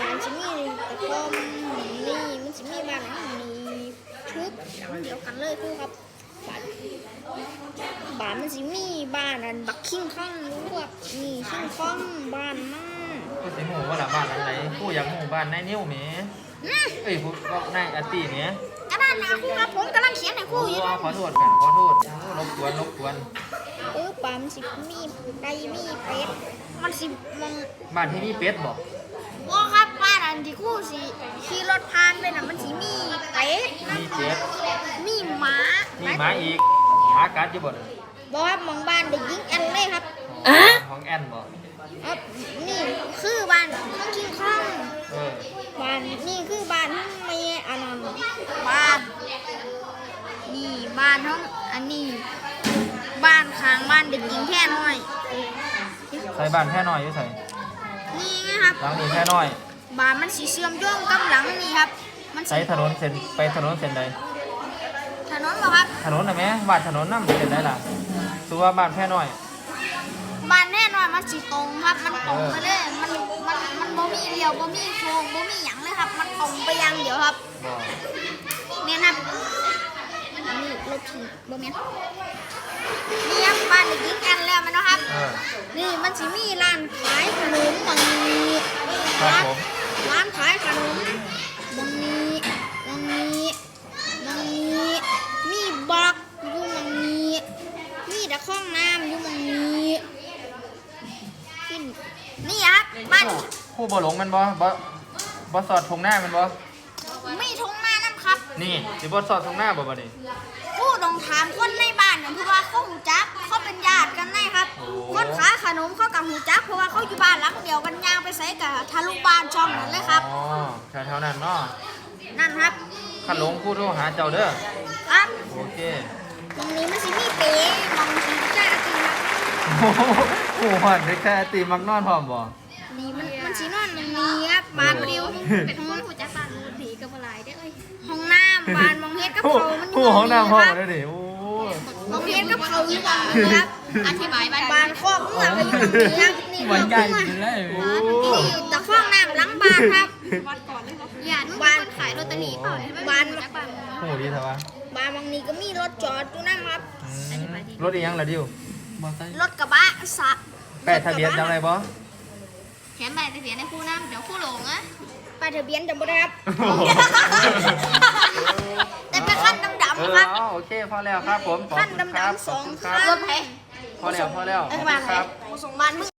มันจะมีกระท่อมนี่มันจะมีบ้านหลังนี้ชุบดังเดียวกันเลยคู่ครับบ้านบ้านมันจะมีบ้านอันบักคิงคองรู้ว่านี่คิงคองบ้านมันกูสิหูว่าละบ้านหลังไหนกูอยากหูบ้านนายนิ้วมอืมเอ้ยกูก็นายอาตีแหมกระดานนาคู่ครับผมกำลังเขียนให้คู่อยู่นะขอโทษกันขอโทษโอ้รบกวนรบกวนเออปามันสิมีไก่มีเป็ดมันสิมองบ้านที่นี่เป็ดบ่ ว่าครับบ้านอันที่คู่สิขี่รถผ่านไปน่ะมันสิมีเป็ดมีเป็ดมีหมามีหมาอีกหมากัดอยู่บ่บอกว่ามองบ้านเด็กหญิงแอนเลยครับของแอนบ่ครับนี่คือบ้านข้างคิงคองเออบ้านนี่คือบ้านทั้งเมียอันนั้นบ้านนี่บ้านทั้งอันนี้บ้านข้างบ้านเด็กหญิงแค่น้อยใส่บ้านแค่น้อยอยู่ใส่นี่ไง ครับหลังนี้แค่น้อยบ้านมันสีเชื่อมโยงกับหลังนี่ครับ มันใส่สิถนนเส้นไปถนนเส้นใดถนนบ่ครับถนนน่ะแม่บ้านถนนนำเส้นใดล่ะสุว่าบ้านแค่น้อยบ้านแน่นอนมันสีตรงครับ มันตรงเออไปเลยมันมันมันบ่มีเลี้ยวบ่มีโค้งบ่มีหยังเลยครับ มันตรงไปอย่างเดียวครับบ่เนี่ยครับอันนี้รถถีบบ่แม่นนี่ครับบ้านเด็กหญิงแอนแล้วมันเนาะครับ เออ นี่มันสิมีร้านขายขนมบางนี้ ครับผม ร้านขายขนมบางนี้บางนี้บางนี้ มีบักอยู่บางนี้ มีตะข้องน้ำอยู่บางนี้ขึ้นนี่ครับบ้านผู้ผู้บ่หลงแมันบ่บ่บ่สอดทงหน้าแมันบ่มีทุ่งนาน้ำครับนี่สิบ่สอดทงหน้าบ่บัดนี้ผู้ลองถามคนในบ้านเนี่ยเพราะว่าเขาหูจักเขาเป็นญาติกันแน่ครับ โอ้ คนขายขนมเขากับหูจัก เพราะว่าเขาอยู่บ้านหลังเดียวกันย่างไปใส่กับทะลุบ้านช่องนั้นเลยครับ อ๋อแถวๆนั้นเนาะนั่นครับคันหลงผู้โทรหาเจ้าเด้อ ครับโอเค ตรงนี้มันสิมีเป๊ะมองสิจ้าจริงครับโอ้โหผู้ฮอดได้แค่ตีมักนอนพร้อมบ่ นี่มันมันสินอนมันมีครับบ้านเดียวเป็นคนหูจักบ้านผีกับอะไรได้เอ้ยห้องน้ำบ้านมองเฮ็ดกับผู้เขามันอยู่ผู้ของน้ำพ่อครับได้ดิโอ้ มองเฮ็ดกับเขาอยู่ตรงนี้ครับ อธิบายบ้านบ้านครอบเมื่อก็อยู่ตรงนี้ครับนี่ครอบเมื่อโอ้นี่ตะข้องน้ำหลังบ้านครับวัดก่อนเลยเหรออย่านุ่งบ้านขายลอตเตอรี่เปล่าเนี่ยบ้านหูจักบ้านโหดีเถอะวะบ้านบางนี้ก็มีรถจอดอยู่นั่นครับอืมรถอีหยังล่ะดิวรถกระบะสะแปดทะเบียนจำได้บ่เขียนใบทะเบียนในคู่น้ำเดี๋ยวคู่หลงอะป้ายทะเบียนจำไม่ได้ครับ เอๆอนะครับเอาโอเคพอแล้วครับผมขอบขั้นคุณครับดำๆสองขอบคุณครับรถไถพอแล้วพอแล้วขไอ้อบบ้าคุนณไหนครับส่งบ้านมึง